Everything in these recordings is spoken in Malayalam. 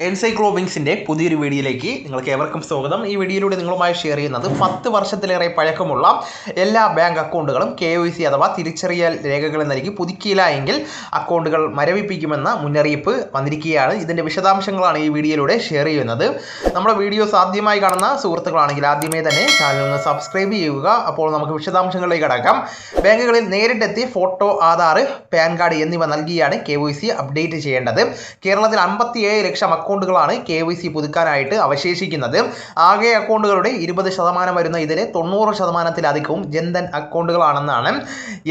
എൻസൈക്ലോബിങ്സിന്റെ പുതിയൊരു വീഡിയോയിലേക്ക് നിങ്ങൾക്ക് ഏവർക്കും സ്വാഗതം. ഈ വീഡിയോയിലൂടെ നിങ്ങളുമായി ഷെയർ ചെയ്യുന്നത് പത്ത് വർഷത്തിലേറെ പഴക്കമുള്ള എല്ലാ ബാങ്ക് അക്കൗണ്ടുകളും കെ ഒ സി അഥവാ തിരിച്ചറിയൽ രേഖകൾ നൽകി പുതുക്കിയില്ല എങ്കിൽ അക്കൗണ്ടുകൾ മരവിപ്പിക്കുമെന്ന മുന്നറിയിപ്പ് വന്നിരിക്കുകയാണ്. ഇതിന്റെ വിശദാംശങ്ങളാണ് ഈ വീഡിയോയിലൂടെ ഷെയർ ചെയ്യുന്നത്. നമ്മുടെ വീഡിയോസ് ആദ്യമായി കാണുന്ന സുഹൃത്തുക്കളാണെങ്കിൽ ആദ്യമേ തന്നെ ചാനൽ ഒന്ന് സബ്സ്ക്രൈബ് ചെയ്യുക. അപ്പോൾ നമുക്ക് വിശദാംശങ്ങളിലേക്ക് കടക്കാം. ബാങ്കുകളിൽ നേരിട്ടെത്തി ഫോട്ടോ ആധാർ പാൻ കാർഡ് എന്നിവ നൽകിയാണ് കെ ഒ സി അപ്ഡേറ്റ് ചെയ്യേണ്ടത്. കേരളത്തിൽ അമ്പത്തിയേഴ് ലക്ഷം അക്കൗണ്ടുകളാണ് കെ വൈ സി പുതുക്കാനായിട്ട് അവശേഷിക്കുന്നത്. ആകെ അക്കൗണ്ടുകളുടെ ഇരുപത് ശതമാനം വരുന്ന ഇതിൽ തൊണ്ണൂറ് ശതമാനത്തിലധികവും Jan Dhan അക്കൗണ്ടുകളാണെന്നാണ്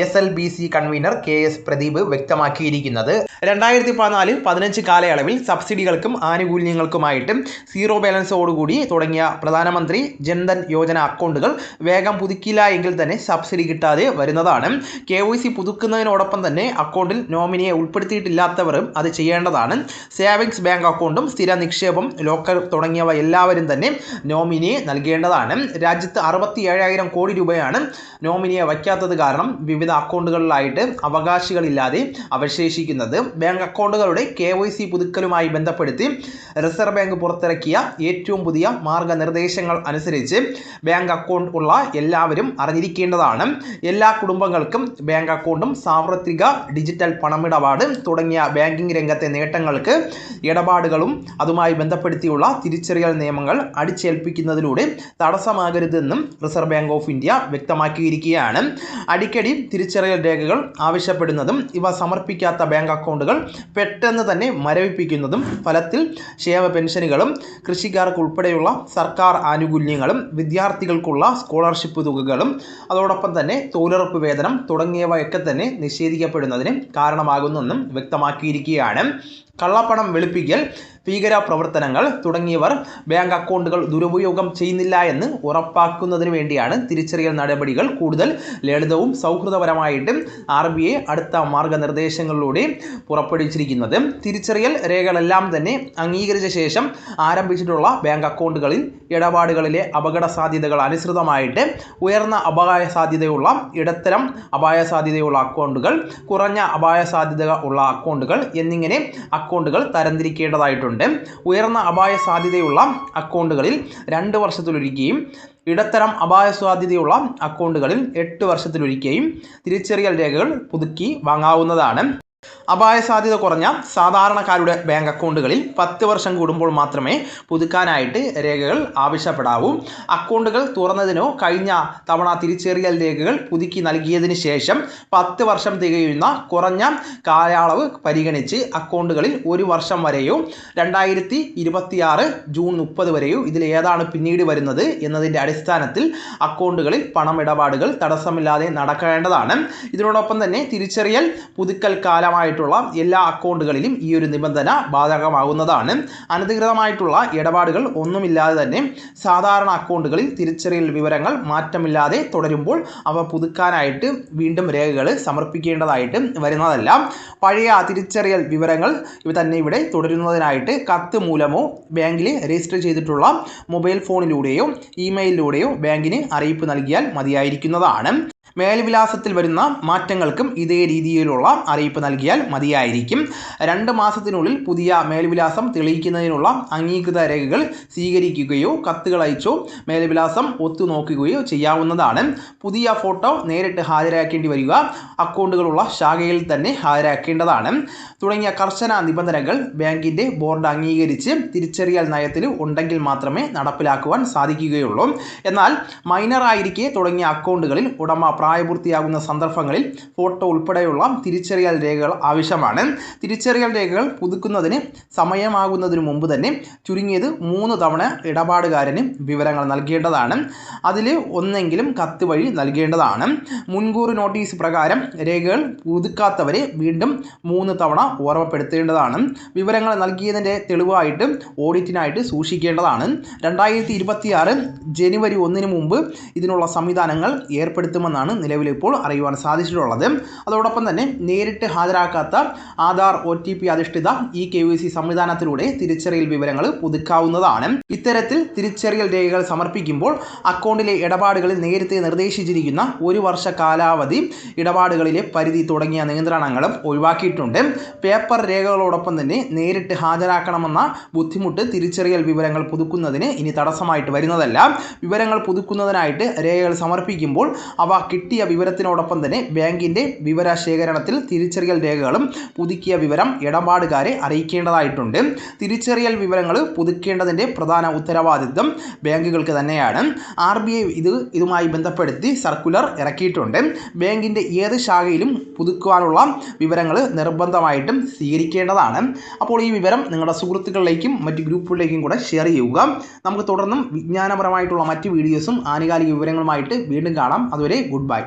S L B C convener K S Pradeep വ്യക്തമാക്കിയിരിക്കുന്നത്. രണ്ടായിരത്തി പതിനാല് പതിനഞ്ച് കാലയളവിൽ സബ്സിഡികൾക്കും ആനുകൂല്യങ്ങൾക്കുമായിട്ട് സീറോ ബാലൻസോടുകൂടി തുടങ്ങിയ പ്രധാനമന്ത്രി ജൻധൻ യോജന അക്കൗണ്ടുകൾ വേഗം പുതുക്കില്ല എങ്കിൽ തന്നെ സബ്സിഡി കിട്ടാതെ വരുന്നതാണ്. കെ വൈ സി പുതുക്കുന്നതിനോടൊപ്പം തന്നെ അക്കൗണ്ടിൽ നോമിനിയെ ഉൾപ്പെടുത്തിയിട്ടില്ലാത്തവരും അത് ചെയ്യേണ്ടതാണ്. സേവിങ്സ് ബാങ്ക് അക്കൗണ്ടും സ്ഥിര നിക്ഷേപം ലോക്കർ തുടങ്ങിയവ എല്ലാവരും തന്നെ നോമിനി നൽകേണ്ടതാണ്. രാജ്യത്ത് അറുപത്തി ഏഴായിരം കോടി രൂപയാണ് നോമിനിയെ വയ്ക്കാത്തത് കാരണം വിവിധ അക്കൗണ്ടുകളിലായിട്ട് അവകാശികളില്ലാതെ അവശേഷിക്കുന്നത്. ബാങ്ക് അക്കൗണ്ടുകളുടെ കെ വൈ സി പുതുക്കലുമായി ബന്ധപ്പെടുത്തി റിസർവ് ബാങ്ക് പുറത്തിറക്കിയ ഏറ്റവും പുതിയ മാർഗനിർദ്ദേശങ്ങൾ അനുസരിച്ച് ബാങ്ക് അക്കൗണ്ട് ഉള്ള എല്ലാവരും അറിഞ്ഞിരിക്കേണ്ടതാണ്. എല്ലാ കുടുംബങ്ങൾക്കും ബാങ്ക് അക്കൗണ്ടും സാർവത്രിക ഡിജിറ്റൽ പണമിടപാട് തുടങ്ങിയ ബാങ്കിംഗ് രംഗത്തെ നേട്ടങ്ങൾക്ക് ഇടപാടുകളും അതുമായി ബന്ധപ്പെടുത്തിയുള്ള തിരിച്ചറിയൽ നിയമങ്ങൾ അടിച്ചേൽപ്പിക്കുന്നതിലൂടെ തടസ്സമാകരുതെന്നും റിസർവ് ബാങ്ക് ഓഫ് ഇന്ത്യ വ്യക്തമാക്കിയിരിക്കുകയാണ്. അടിക്കടി തിരിച്ചറിയൽ രേഖകൾ ആവശ്യപ്പെടുന്നതും ഇവ സമർപ്പിക്കാത്ത ബാങ്ക് അക്കൗണ്ടുകൾ പെട്ടെന്ന് തന്നെ മരവിപ്പിക്കുന്നതും ഫലത്തിൽ ക്ഷേമ പെൻഷനുകളും കൃഷിക്കാർക്ക് ഉൾപ്പെടെയുള്ള സർക്കാർ ആനുകൂല്യങ്ങളും വിദ്യാർത്ഥികൾക്കുള്ള സ്കോളർഷിപ്പ് തുകകളും അതോടൊപ്പം തന്നെ തൊഴിലുറപ്പ് വേതനം തുടങ്ങിയവയൊക്കെ തന്നെ നിഷേധിക്കപ്പെടുന്നതിന് കാരണമാകുന്നെന്നും വ്യക്തമാക്കിയിരിക്കുകയാണ്. കള്ളപ്പണം വെളുപ്പിക്കൽ ഭീകര പ്രവർത്തനങ്ങൾ തുടങ്ങിയവർ ബാങ്ക് അക്കൗണ്ടുകൾ ദുരുപയോഗം ചെയ്യുന്നില്ല എന്ന് ഉറപ്പാക്കുന്നതിന് വേണ്ടിയാണ് തിരിച്ചറിയൽ നടപടികൾ കൂടുതൽ ലളിതവും സൗഹൃദപരമായിട്ടും ആർ ബി ഐ അടുത്ത മാർഗനിർദ്ദേശങ്ങളിലൂടെ പുറപ്പെടുവിച്ചിരിക്കുന്നത്. തിരിച്ചറിയൽ രേഖകളെല്ലാം തന്നെ അംഗീകരിച്ച ശേഷം ആരംഭിച്ചിട്ടുള്ള ബാങ്ക് അക്കൗണ്ടുകളിൽ ഇടപാടുകളിലെ അപകട സാധ്യതകൾ അനുസൃതമായിട്ട് ഉയർന്ന അപായ സാധ്യതയുള്ള ഇടത്തരം അപായ സാധ്യതയുള്ള അക്കൗണ്ടുകൾ കുറഞ്ഞ അപായ സാധ്യത ഉള്ള അക്കൗണ്ടുകൾ എന്നിങ്ങനെ അക്കൗണ്ടുകൾ തരംതിരിക്കേണ്ടതായിട്ടുണ്ട്. ഉയർന്ന അപായ സാധ്യതയുള്ള അക്കൗണ്ടുകളിൽ രണ്ട് വർഷത്തിലൊരിക്കുകയും ഇടത്തരം അപായ സാധ്യതയുള്ള അക്കൗണ്ടുകളിൽ എട്ട് വർഷത്തിലൊരിക്കുകയും തിരിച്ചറിയൽ രേഖകൾ പുതുക്കി വാങ്ങാവുന്നതാണ്. അപായ സാധ്യത കുറഞ്ഞ സാധാരണക്കാരുടെ ബാങ്ക് അക്കൗണ്ടുകളിൽ പത്ത് വർഷം കൂടുമ്പോൾ മാത്രമേ പുതുക്കാനായിട്ട് രേഖകൾ ആവശ്യപ്പെടാവൂ. അക്കൗണ്ടുകൾ തുറന്നതിനോ കഴിഞ്ഞ തവണ തിരിച്ചറിയൽ രേഖകൾ പുതുക്കി നൽകിയതിന് ശേഷം പത്ത് വർഷം തികയുന്ന കുറഞ്ഞ കാലയളവ് പരിഗണിച്ച് അക്കൗണ്ടുകളിൽ ഒരു വർഷം വരെയോ രണ്ടായിരത്തി ഇരുപത്തിയാറ് ജൂൺ മുപ്പത് വരെയോ ഇതിൽ ഏതാണ് പിന്നീട് വരുന്നത് എന്നതിന്റെ അടിസ്ഥാനത്തിൽ അക്കൗണ്ടുകളിൽ പണമിടപാടുകൾ തടസ്സമില്ലാതെ നടക്കേണ്ടതാണ്. ഇതിനോടൊപ്പം തന്നെ തിരിച്ചറിയൽ പുതുക്കൽ കാലമായിട്ടുള്ള എല്ലാ അക്കൗണ്ടുകളിലും ഈ ഒരു നിബന്ധന ബാധകമാകുന്നതാണ്. അനധികൃതമായിട്ടുള്ള ഇടപാടുകൾ ഒന്നുമില്ലാതെ തന്നെ സാധാരണ അക്കൗണ്ടുകളിൽ തിരിച്ചറിയൽ വിവരങ്ങൾ മാറ്റമില്ലാതെ തുടരുമ്പോൾ അവ പുതുക്കാനായിട്ട് വീണ്ടും രേഖകൾ സമർപ്പിക്കേണ്ടതായിട്ട് വരുന്നതല്ല. പഴയ തിരിച്ചറിയൽ വിവരങ്ങൾ ഇവ തന്നെ ഇവിടെ തുടരുന്നതിനായിട്ട് കത്ത് മൂലമോ ബാങ്കിൽ രജിസ്റ്റർ ചെയ്തിട്ടുള്ള മൊബൈൽ ഫോണിലൂടെയോ ഇമെയിലിലൂടെയോ ബാങ്കിന് അറിയിപ്പ് നൽകിയാൽ മതിയായിരിക്കുന്നതാണ്. മേൽവിലാസത്തിൽ വരുന്ന മാറ്റങ്ങൾക്കും ഇതേ രീതിയിലുള്ള അറിയിപ്പ് നൽകിയാൽ മതിയായിരിക്കും. രണ്ട് മാസത്തിനുള്ളിൽ പുതിയ മേൽവിലാസം തെളിയിക്കുന്നതിനുള്ള അംഗീകൃത രേഖകൾ സ്വീകരിക്കുകയോ കത്തുകൾ അയച്ചോ മേൽവിലാസം ഒത്തുനോക്കുകയോ ചെയ്യാവുന്നതാണ്. പുതിയ ഫോട്ടോ നേരിട്ട് ഹാജരാക്കേണ്ടി വരിക അക്കൗണ്ടുകളുള്ള ശാഖയിൽ തന്നെ ഹാജരാക്കേണ്ടതാണ്. തുടങ്ങിയ കർശന നിബന്ധനകൾ ബാങ്കിന്റെ ബോർഡ് അംഗീകരിച്ച് തിരിച്ചറിയൽ നയത്തിൽ ഉണ്ടെങ്കിൽ മാത്രമേ നടപ്പിലാക്കുവാൻ സാധിക്കുകയുള്ളൂ. എന്നാൽ മൈനറായിരിക്കെ തുടങ്ങിയ അക്കൗണ്ടുകളിൽ ഉടമ പ്രായപൂർത്തിയാകുന്ന സന്ദർഭങ്ങളിൽ ഫോട്ടോ ഉൾപ്പെടെയുള്ള തിരിച്ചറിയൽ രേഖകൾ ആവശ്യമാണ്. തിരിച്ചറിയൽ രേഖകൾ പുതുക്കുന്നതിന് സമയമാകുന്നതിന് മുമ്പ് തന്നെ ചുരുങ്ങിയത് മൂന്ന് തവണ ഇടപാടുകാരന് വിവരങ്ങൾ നൽകേണ്ടതാണ്. അതിൽ ഒന്നെങ്കിലും കത്ത് വഴി നൽകേണ്ടതാണ്. മുൻകൂർ നോട്ടീസ് പ്രകാരം രേഖകൾ പുതുക്കാത്തവരെ വീണ്ടും മൂന്ന് തവണ ഓർമ്മപ്പെടുത്തേണ്ടതാണ്. വിവരങ്ങൾ നൽകിയതിന്റെ തെളിവായിട്ട് ഓഡിറ്റിനായിട്ട് സൂക്ഷിക്കേണ്ടതാണ്. രണ്ടായിരത്തി ജനുവരി ഒന്നിന് മുമ്പ് ഇതിനുള്ള സംവിധാനങ്ങൾ ഏർപ്പെടുത്തുമെന്നാണ് എന്നാണ് നിലവിലിപ്പോൾ അറിയുവാൻ സാധിച്ചിട്ടുള്ളത്. അതോടൊപ്പം തന്നെ നേരിട്ട് ഹാജരാക്കാത്ത ആധാർ ഒ ടി പി അധിഷ്ഠിത ഇ കെ സി സംവിധാനത്തിലൂടെ തിരിച്ചറിയൽ വിവരങ്ങൾ പുതുക്കാവുന്നതാണ്. ഇത്തരത്തിൽ തിരിച്ചറിയൽ രേഖകൾ സമർപ്പിക്കുമ്പോൾ അക്കൗണ്ടിലെ ഇടപാടുകളിൽ നേരത്തെ നിർദ്ദേശിച്ചിരിക്കുന്ന ഒരു വർഷ കാലാവധി ഇടപാടുകളിലെ പരിധി തുടങ്ങിയ നിയന്ത്രണങ്ങളും ഒഴിവാക്കിയിട്ടുണ്ട്. പേപ്പർ രേഖകളോടൊപ്പം തന്നെ നേരിട്ട് ഹാജരാക്കണമെന്ന ബുദ്ധിമുട്ട് തിരിച്ചറിയൽ വിവരങ്ങൾ പുതുക്കുന്നതിന് ഇനി തടസ്സമായിട്ട് വരുന്നതല്ല. വിവരങ്ങൾ പുതുക്കുന്നതിനായിട്ട് രേഖകൾ സമർപ്പിക്കുമ്പോൾ അവ കിട്ടിയ വിവരത്തിനോടൊപ്പം തന്നെ ബാങ്കിന്റെ വിവര ശേഖരണത്തിൽ തിരിച്ചറിയൽ രേഖകളും പുതുക്കിയ വിവരം ഇടപാടുകാരെ അറിയിക്കേണ്ടതായിട്ടുണ്ട്. തിരിച്ചറിയൽ വിവരങ്ങൾ പുതുക്കേണ്ടതിന്റെ പ്രധാന ഉത്തരവാദിത്വം ബാങ്കുകൾക്ക് തന്നെയാണ്. ആർ ബി ഐ ഇത് ഇതുമായി ബന്ധപ്പെടുത്തി സർക്കുലർ ഇറക്കിയിട്ടുണ്ട്. ബാങ്കിന്റെ ഏത് ശാഖയിലും പുതുക്കുവാനുള്ള വിവരങ്ങൾ നിർബന്ധമായിട്ടും സ്വീകരിക്കേണ്ടതാണ്. അപ്പോൾ ഈ വിവരം നിങ്ങളുടെ സുഹൃത്തുക്കളിലേക്കും മറ്റ് ഗ്രൂപ്പുകളിലേക്കും കൂടെ ഷെയർ ചെയ്യുക. നമുക്ക് തുടർന്നും വിജ്ഞാനപരമായിട്ടുള്ള മറ്റ് വീഡിയോസും ആനുകാലിക വിവരങ്ങളുമായിട്ട് വീണ്ടും കാണാം. അതുവരെ ഗുഡ് ബൈ